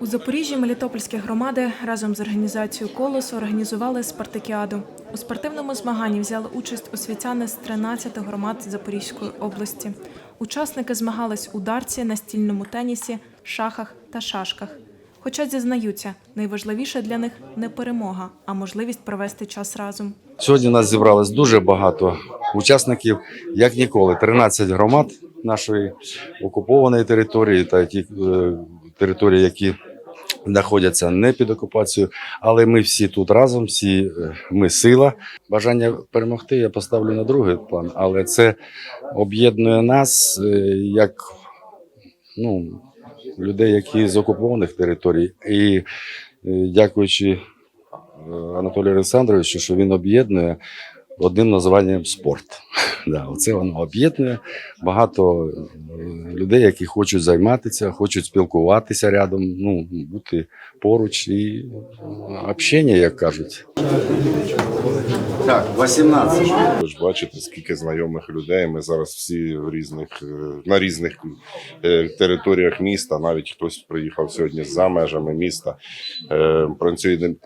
У Запоріжжі Мелітопольські громади разом з організацією «Колос» організували спартакіаду. У спортивному змаганні взяли участь освітяни з 13 громад Запорізької області. Учасники змагались у дарці, настільному тенісі, шахах та шашках. Хоча зізнаються, найважливіше для них не перемога, а можливість провести час разом. Сьогодні нас зібралось дуже багато учасників, як ніколи. 13 громад нашої окупованої території та ті е, території, які знаходяться не під окупацією. Але ми всі тут разом, всі е, ми сила. Бажання перемогти я поставлю на другий план, але це об'єднує нас е, як ну, людей, які з окупованих територій. І е, дякуючи Анатолію Олександровичу, що він об'єднує одним названням спорт. Да, оце воно об'єднує багато е, людей, які хочуть займатися, хочуть спілкуватися рядом, ну, бути поруч і е, общення, як кажуть. Так, 18. Ви ж бачите, скільки знайомих людей. Ми зараз всі в різних е, на різних територіях міста. Навіть хтось приїхав сьогодні за межами міста.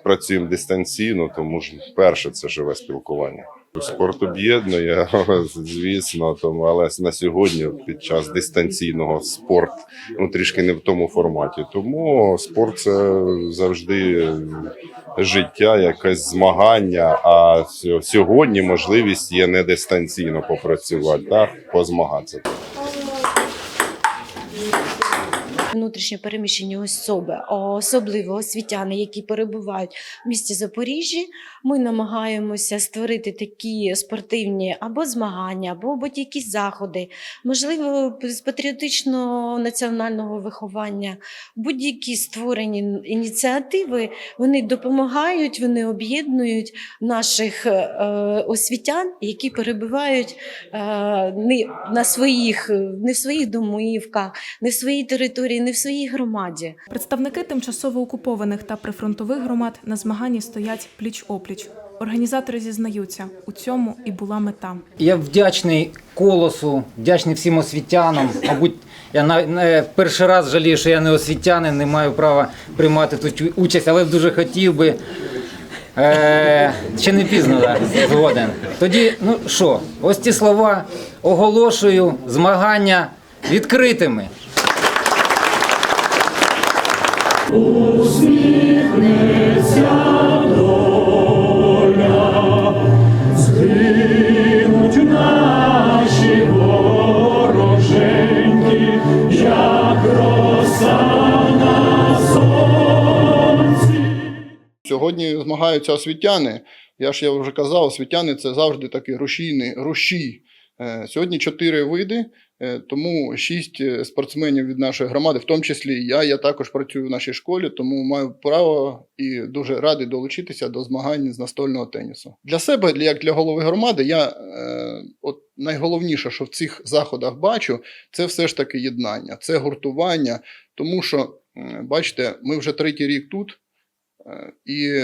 Працюємо дистанційно, тому ж перше це живе спілкування. Спорт об'єднує, звісно, тому але на сьогодні під час дистанційного спорт ну трішки не в тому форматі. Тому спорт це завжди життя, якесь змагання. А сьогодні можливість є не дистанційно попрацювати, так позмагатися. Внутрішньо переміщені особи, особливо освітяни, які перебувають в місті Запоріжжі. Ми намагаємося створити такі спортивні або змагання, або будь-якісь заходи, можливо, з патріотичного національного виховання, будь-які створені ініціативи. Вони допомагають, вони об'єднують наших е, освітян, які перебувають е, не на своїх, не в своїх домівках, не в своїй території, не в своїй громаді. Представники тимчасово окупованих та прифронтових громад на змаганні стоять пліч-опліч. Організатори зізнаються, у цьому і була мета. Я вдячний колосу, вдячний всім освітянам. Мабуть, я на, перший раз жалію, що я не освітянин, не маю права приймати тут участь, але дуже хотів би. Е, ще не пізно так, згоден. Тоді, ну що, ось ці слова оголошую змагання відкритими. Згинуть наші вороженьки, як роса на сонці. Сьогодні змагаються освітяни. Я ж я вже казав, освітяни це завжди такі рушійні руші. Е, Сьогодні чотири види, е, тому шість е, спортсменів від нашої громади, в тому числі я. Я також працюю в нашій школі, тому маю право і дуже радий долучитися до змагань з настольного тенісу. Для себе, як для голови громади, я от найголовніше, що в цих заходах бачу, це все ж таки єднання, це гуртування, тому що, бачите, ми вже третій рік тут. І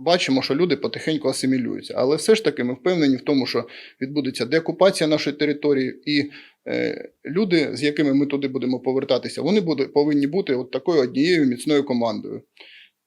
бачимо, що люди потихеньку асимілюються. Але все ж таки ми впевнені в тому, що відбудеться деокупація нашої території, і е, люди, з якими ми туди будемо повертатися, вони буде, повинні бути от такою однією міцною командою.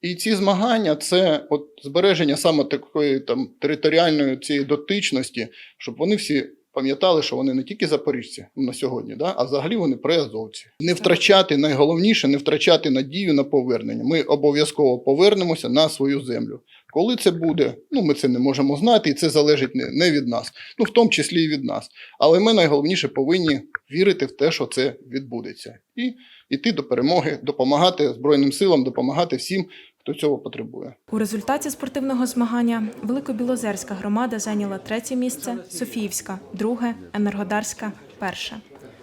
І ці змагання це от збереження саме такої там територіальної цієї дотичності, щоб вони всі пам'ятали, що вони не тільки запоріжці на сьогодні, да, а взагалі вони приазовці. Не втрачати найголовніше, не втрачати надію на повернення. Ми обов'язково повернемося на свою землю. Коли це буде, ну ми це не можемо знати, і це залежить не, не від нас, ну в тому числі і від нас. Але ми найголовніше повинні вірити в те, що це відбудеться, і йти до перемоги, допомагати Збройним силам, допомагати всім, хто цього потребує. У результаті спортивного змагання Великобілозерська громада зайняла третє місце, Софіївська друге, Енергодарська перше.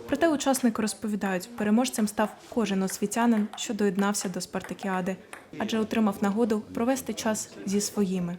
Проте учасники розповідають, переможцем став кожен освітянин, що доєднався до спартакіади, адже отримав нагоду провести час зі своїми.